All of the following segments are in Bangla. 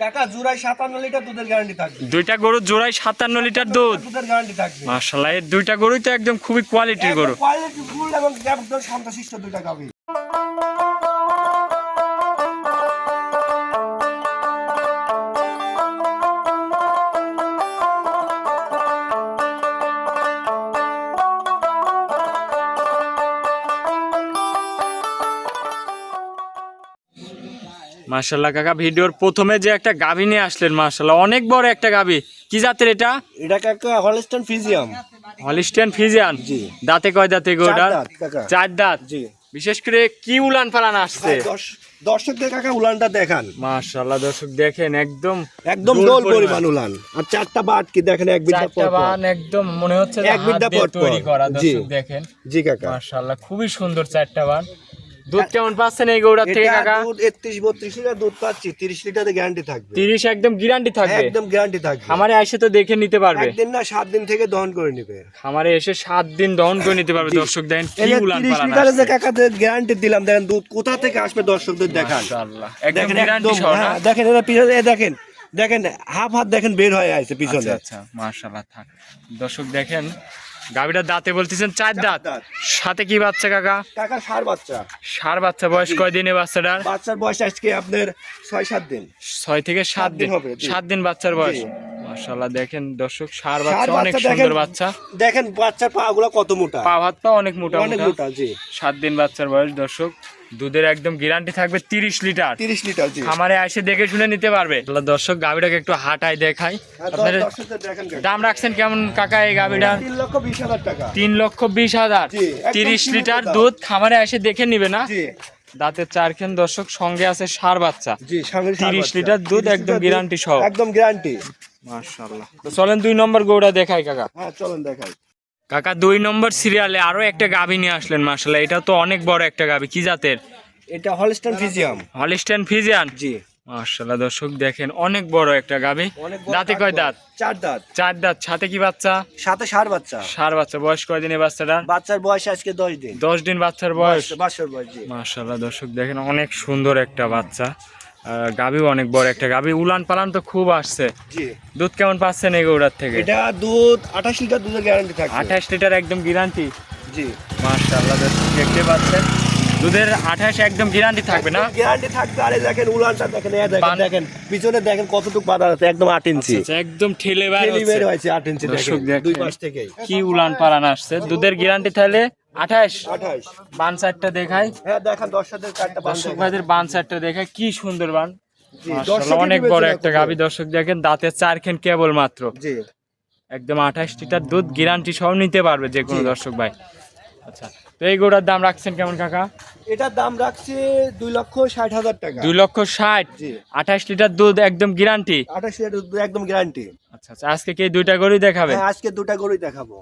কাকা জোড়ায় সাতান্ন লিটার দুধের গ্যারান্টি থাকবে। দুইটা গরু জোড়ায় সাতান্ন লিটার দুধ? দুধের গ্যারান্টি থাকবে। মাশাআল্লাহ এই দুইটা গরুই তো একদম খুবই কোয়ালিটির গরু। কোয়ালিটি ফুল এবং একদম শান্তশিষ্ট দুইটা গাভী। মার্শাল্লাহ কাকা ভিডিওর প্রথমে যে একটা গাভী নিয়ে আসলেন মার্শাল্লাহ অনেক বড় একটা গাভী। কি জাতের এটা? এটা কাকা হলস্টন ফিজিয়াম হলিস্টিয়ান ফিজিয়ান জি। দাঁতে কয় দাঁতে চার দাঁত, চার দাঁত? জি। বিশেষ করে কি উলান পালান আসছে? দর্শকদের কাকা উলানটা দেখান। মার্শাল্লাহ দর্শক দেখেন একদম একদম দোল দোল পরিমাণ। উলান। আর চারটা বাট কি দেখেন এক বিদ্যা চারটা পর। বান একদম মনে হচ্ছে এক বিদ্যা পর। তৈরি করা। দর্শক দেখেন। জি কাকা। মার্শাল্লাহ খুবই সুন্দর চারটা বান দুধ কেমন পাচ্ছেন এই গৌড়ার থেকে কাকা? দুধ 31 32 লিটার দুধ পাচ্ছি 30 লিটারের গ্যারান্টি থাকবে। তিরিশ একদম গ্যারান্টি থাকবে। একদম গ্যারান্টি থাকবে। খামারে এসে তো দেখে নিতে পারবে। একদিন না সাত দিন থেকে দহন করে নেবে। খামারে এসে দিন দহন করে নিতে পারবে। দর্শক দেখেন কি উলান 30 পালান লিটারের যে কাকাদের গ্যারান্টি দিলাম দেখেন দুধ কোথা থেকে আসবে দর্শকদের দেখান। মাশাআল্লাহ। একদম দেখেন গ্যারান্টি একদম সহ না? হ্যাঁ, দেখেন এটা পিছনে দেখেন দেখেন হাফ হাত দেখেন বের হয়ে আছে পিছনে। আচ্ছা আচ্ছা মাশাআল্লাহ থাক। দর্শক দেখেন গাবিটা দাঁতে বলতেছেন চার দাঁত। সাথে কি বাচ্চা কাকা? কাকার সার বাচ্চা। সার বাচ্চা বয়স কয় দিনে বাচ্চাটার? বাচ্চার বয়স আজকে আপনার ছয় সাত দিন। ছয় থেকে সাত দিন হবে, জি। সাত দিন বাচ্চার বয়স। জি। মাশাআল্লাহ দেখেন দর্শক সার সার বাচ্চা অনেক বাচ্চা দেখেন সুন্দর বাচ্চা। দেখেন বাচ্চার পা গুলো কত মোটা। পা হাত পা অনেক মোটা অনেক মোটা। মোটা জি। সাত দিন বাচ্চার বয়স দর্শক। দুধের একদম গ্যারান্টি থাকবে তিরিশ লিটার। তিরিশ লিটার খামারে এসে দেখে শুনে নিতে পারবে। দর্শক গাবিটাকে একটু হাঁটাই দেখাই। কাকা। দাম রাখছেন কেমন কাকা এই গাবিটার তিন লক্ষ বিশ হাজার তিরিশ লিটার দুধ খামারে এসে দেখে নিবে না? দাঁতের চারখান দর্শক সঙ্গে আছে সার বাচ্চা। জি সামনে সার 30 বাচ্চা। লিটার দুধ একদম গ্যারান্টি সহ। একদম গ্যারান্টি মাশাআল্লাহ। তো চলেন দুই নম্বর গৌড়া দেখাই কাকা। হ্যাঁ চলেন দেখাই। কাকা দুই নম্বর সিরিয়ালে আরও একটা গাভী নিয়ে আসলেন মাশাআল্লাহ। এটা তো অনেক বড় একটা গাভী কি জাতের? এটা হলস্টন ফিজিয়াম হলিস্টেন ফিজিয়ান জি। মাশাআল্লাহ দর্শক দেখেন অনেক বড় একটা গাভী। দাঁতে কয় দাঁত? চার দাঁত। চার দাঁত সাথে কি বাচ্চা? সাথে সার বাচ্চা। সার বাচ্চা বয়স কয় দিনে বাচ্চাটা? বাচ্চার বয়স আজকে দশ দিন। দশ দিন বাচ্চার বয়স? বাচ্চার বয়স জি। মাশাআল্লাহ দর্শক দেখেন অনেক সুন্দর একটা বাচ্চা। গাভীও অনেক বড় একটা গাভী। উলান পালান তো খুব আসছে। দুধ কেমন পাচ্ছেন এই গৌড়ার থেকে? এটা দুধ আঠাশ লিটার দুধের গ্যারান্টি থাকবে আঠাশ লিটার একদম গ্যারান্টি জি। মাশাআল্লাহ দেখতে পাচ্ছেন। দুধের আঠাশ একদম গ্যারান্টি থাকবে না? গ্যারান্টি থাকবে। আরে দেখেন উলানটা দেখেন এ দেখেন দেখেন। পিছনে দেখেন কতটুকু বাধা আছে একদম আট ইঞ্চি। আচ্ছা, একদম ঠেলে বার হয়েছে আট ইঞ্চি দেখেন। দুই পাশ থেকেই। কি উলান পালান আসছে। দুধের গ্যারান্টি তাহলে আঠাশ? আঠাশ। বান চারটা দেখাই। হ্যাঁ দেখেন দর্শকদের কার্ডটা দর্শক ভাইদের বান চারটা দেখাই কি সুন্দর বান। জি, মাশাআল্লাহ, দর্শকই অনেক বড় একটা গাভী। দর্শক দেখেন দাঁতের চারখান কেবল মাত্র। একদম আঠাশ লিটার দুধ গ্যারান্টি সহ নিতে পারবে যে কোনো দর্শক ভাই। আচ্ছা তো এই গোড়ার দাম রাখছেন কেমন কাকা? এটার দাম রাখছে দুই লক্ষ ষাট হাজার টাকা। দুই লক্ষ ষাট? আঠাশ লিটার দুধ একদম গ্যারান্টি? আঠাশ লিটার দুধ একদম গ্যারান্টি। আচ্ছা আচ্ছা আজকে কি দুইটা গরুই দেখাবে? হ্যাঁ আজকে দুটা গরুই দেখাবো।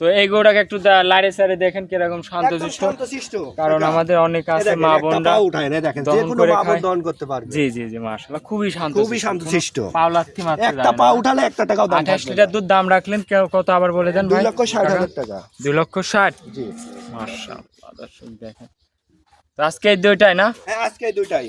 তো এই গরুটাকে একটু লাইরে সারে দেখেন কীরকম শান্তশিষ্ট। কারণ আমাদের অনেক আছে মা বোনরা। উঠায় না, দেখেন, যে কোনো মা বোন। দহন করতে পারবে। জি জি জি মাশাআল্লাহ খুবই শান্ত খুবই শান্তশিষ্ট। পাওলাত্তি মাত্র একটা পা উঠালে একটা টাকাও দাম আঠাশ থাকবে। লিটার দুধ দাম রাখলেন কেউ কত আবার বলে দেন দুই ভাই? লক্ষ ষাট কাকা? হাজার টাকা। দুই লক্ষ ষাট? জি। মাশাআল্লাহ দর্শক দেখেন। তো আজকে দুইটাই না? হ্যাঁ আজকে দুইটাই।